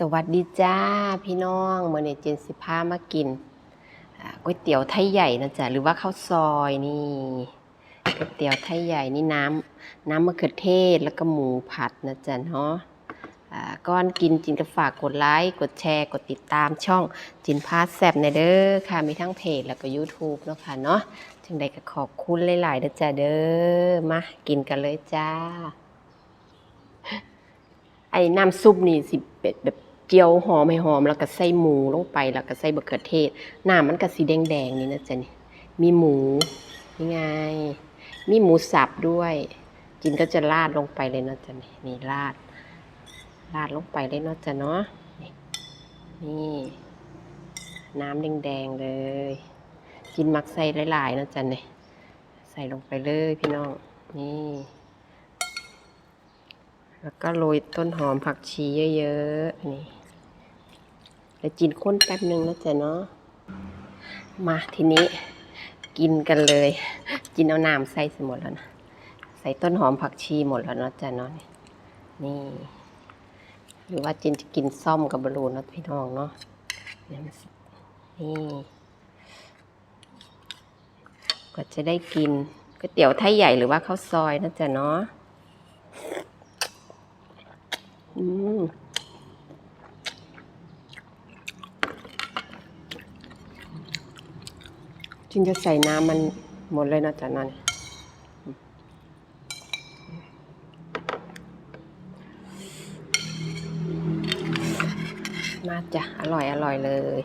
สวัสดีจ้าพี่น้องเมื่อนี้เจนสิพามากินก๋วยเตี๋ยวไทยใหญ่นะจ๊ะหรือว่าข้าวซอยนี่ก๋วยเตี๋ยวไทยใหญ่นี่น้ำน้ำมะเขือเทศแล้วก็หมูผัดนะจ๊ะเนาะก้อนกินจินก็ฝากกดไลค์กดแชร์กดติดตามช่องจินพาแซบในเด้อค่ะมีทั้งเพจแล้วก็ YouTube เนาะค่ะเนาะจึงใดก็ขอบคุณหลายๆเด้อจ้าเด้อมากินกันเลยจ้าไอ้น้ำซุปนี่สิเป็ดแบบ เจียวหอมให้หอมแล้วก็ใส่หมูลงไปแล้วก็ใส่บะเขือเทศน้ำมันก็สีแดงๆนี่นะจ๊ะนี่มีหมูนี่ไงมีหมูสับด้วย จินก็จะราดลงไปเลยนะจ๊ะนี่นี่ราด ราดลงไปเลยนาะจ๊ะเนาะนี่นี่ น้ำแดงๆเลย กินมักใส่หลายๆนะจ๊ะนี่ใส่ลงไปเลยพี่น้อง นี่ แล้วก็โรยต้นหอมผักชีเยอะๆ นี่แล้วจีนข้นแป๊บนึงนะจ๊ะเนาะ มาทีนี้กินกันเลย กินเอาน้ำใส่สหมดแล้วนะ ใส่ต้นหอมผักชีหมดแล้วเนาะจ๊ะเนาะนี่ หรือว่าจินจะกินซ่อมกับบรูนนะพี่น้องเนาะ นี่ยมันนี่ก็จะได้กินก๋วยเตี๋ยวไทยใหญ่หรือว่าข้าวซอยนะจ๊ะเนาะ อืมจินจะใส่น้ำมันหมดเลยนะจ๊ะนั่นมาจ้ะ อร่อยอร่อยเลย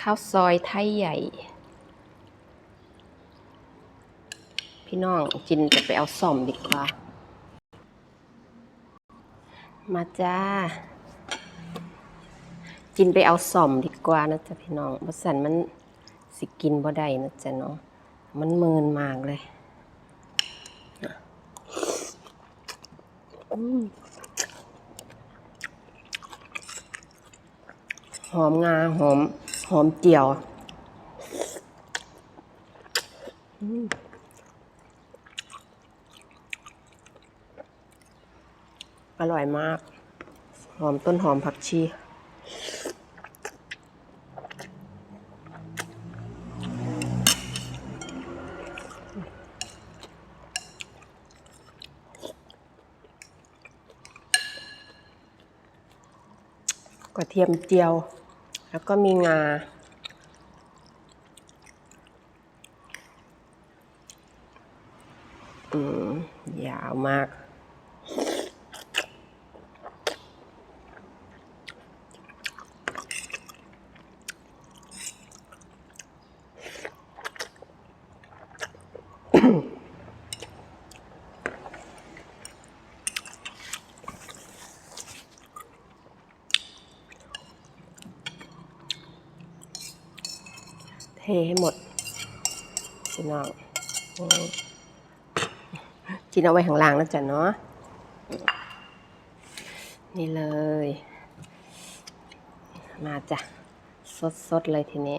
ข้าวซอยไทยใหญ่ พี่น้องจินจะไปเอาซ่อมดีกว่า มาจ้า จินไปเอาซ่อมดีกว่านะจ๊ะพี่น้องบสันมันสิกินบ่ได้นะจ๊ะเนาะมันเมินมากเลยหอมงาหอม หอมเจียว อร่อยมาก หอมต้นหอมผักชี กระเทียมเจียว แล้วก็มีงาอืมยาวมาก เทให้หมดพี่น้องกินเอาไว้ข้างล่างแล้วจ้ะเนาะนี่เลย มาจ้ะ สดๆเลยทีนี้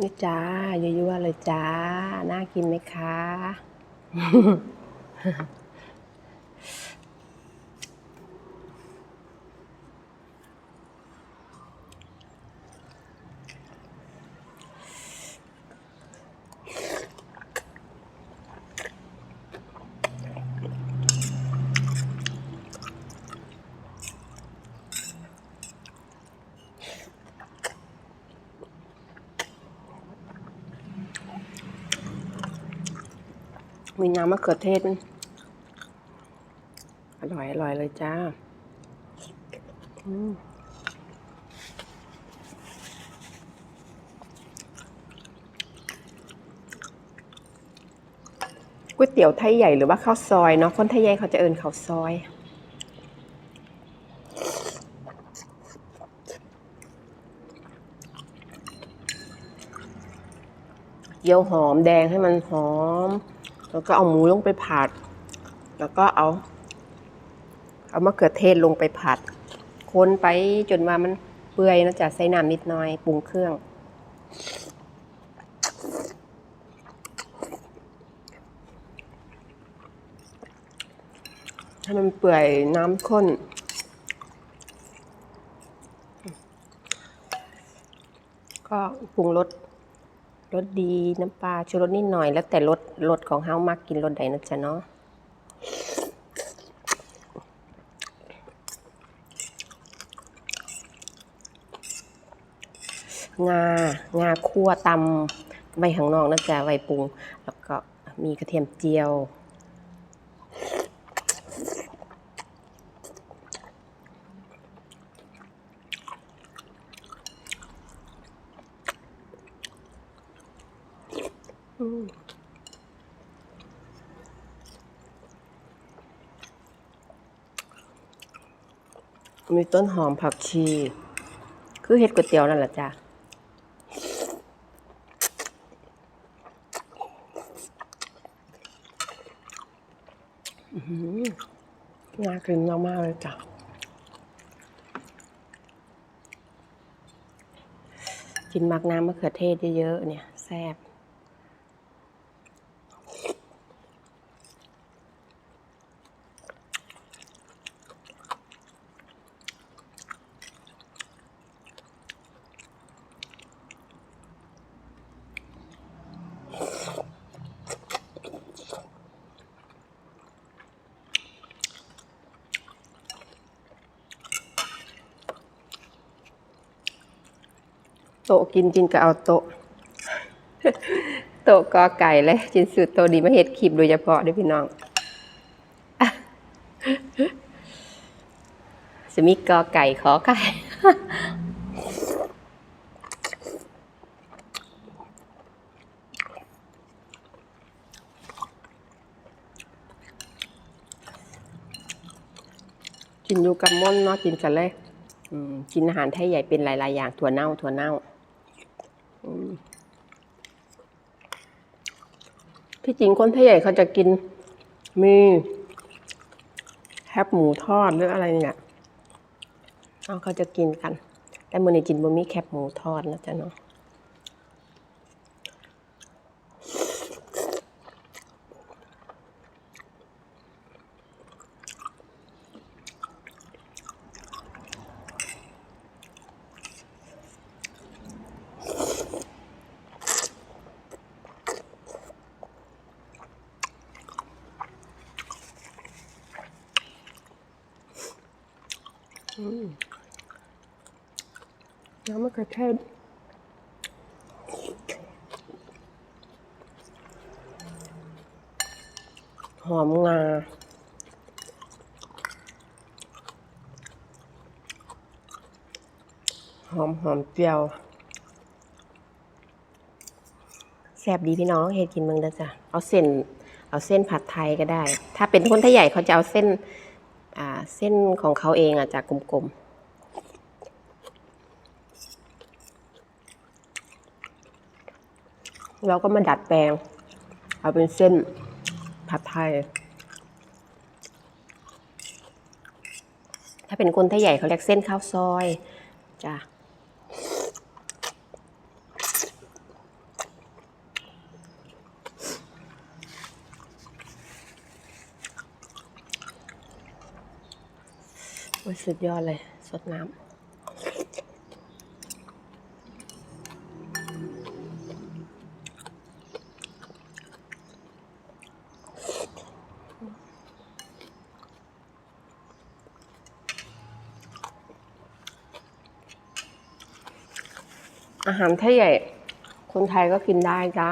นี่จ้ายั่วๆเลยจ้า น่ากินไหมคะ มีน้ำมะเขือเทศ อร่อย อร่อยเลยจ้าก๋วยเตี๋ยวไทยใหญ่หรือว่าข้าวซอยเนาะคนไทยใหญ่เขาจะเอิญข้าวซอยเยียวหอมแดงให้มันหอม แล้วก็เอาหมูลงไปผัด แล้วก็เอา เอามะเขือเทศลงไปผัด คนไปจนว่ามันเปื่อยนะจ๊ะใส่น้ำนิดหน่อยปรุงเครื่องให้มันเปื่อยน้ำข้นก็ปรุงรส รสดีน้ำปลาชูรสนิดหน่อย แล้วแต่รสรสของเฮามากกินรสใดนะจ๊ะเนาะงา งาคั่วตำใบข้างนอกนะจ๊ะใบปรุง แล้วก็มีกระเทียมเจียว มีต้นหอมผักชี คือเห็ดก๋วยเตี๋ยวนั่นแหละจ้ะน่ากินมากๆเลยจ้ะกินมักน้ำมะเขือเทศเยอะๆเนี่ยแซ่บ โตกินกินก็เอาโตโตกอไก่เลยจินสูตรโตดีมาเฮ็ดคลิปโดยเฉพาะด้วยพี่น้องจะมีกอไก่ขอไก่กินอยู่กับม่อนเนาะกินกันเลยกินอาหารไทยใหญ่เป็นหลาย ๆ อย่างถั่วเน่าถั่วเน่า ที่จริงคนไทยใหญ่เขาจะกิน มีแคบหมูทอดหรืออะไรเนี่ยเขาจะกินกัน แต่มื่อนี้กินบ่มีแคบหมูทอดนะจ๊ะเนาะ น้ำมะเขือเทศหอมงาหอมหอมเจียวแซ่บดีพี่น้องเฮ็ดกินเมืองเด้อจ้ะเอาเส้น เอาเส้นผัดไทยก็ได้ ถ้าเป็นคนไทยใหญ่เขาจะเอาเส้น เส้นของเขาเองอะจากกลมๆเราก็มาดัดแปลง เอาเป็นเส้นผัดไทย ถ้าเป็นคนไทยใหญ่เขาเรียกเส้นข้าวซอย จ้ะ โอ้ยสุดยอดเลย สดน้ำอาหารไทยใหญ่ คนไทยก็กินได้จ้า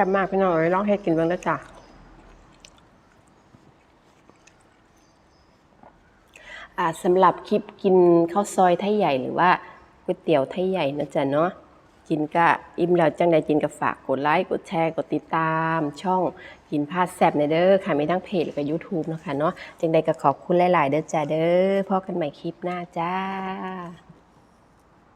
ซ่บมากพี่น้องเอ้ยลองเฮ็ดกินเบ้างนะจ้ะสำหรับคลิปกินข้าวซอยไทยใหญ่หรือว่าก๋วยเตี๋ยวไทยใหญ่นะจ๊ะเนาะกินก็อิ่มแล้วจังใดกินก็ฝากกดไลค์กดแชร์กดติดตาม ช่องกินพาสแซบในเด้อค่ะมีทั้งเพจแล้วก็ YouTube นะคะเนาะจังใดก็ขอบคุณหลาย ๆ เด้อจ้าเด้อพบกันใหม่คลิปหน้าจ้า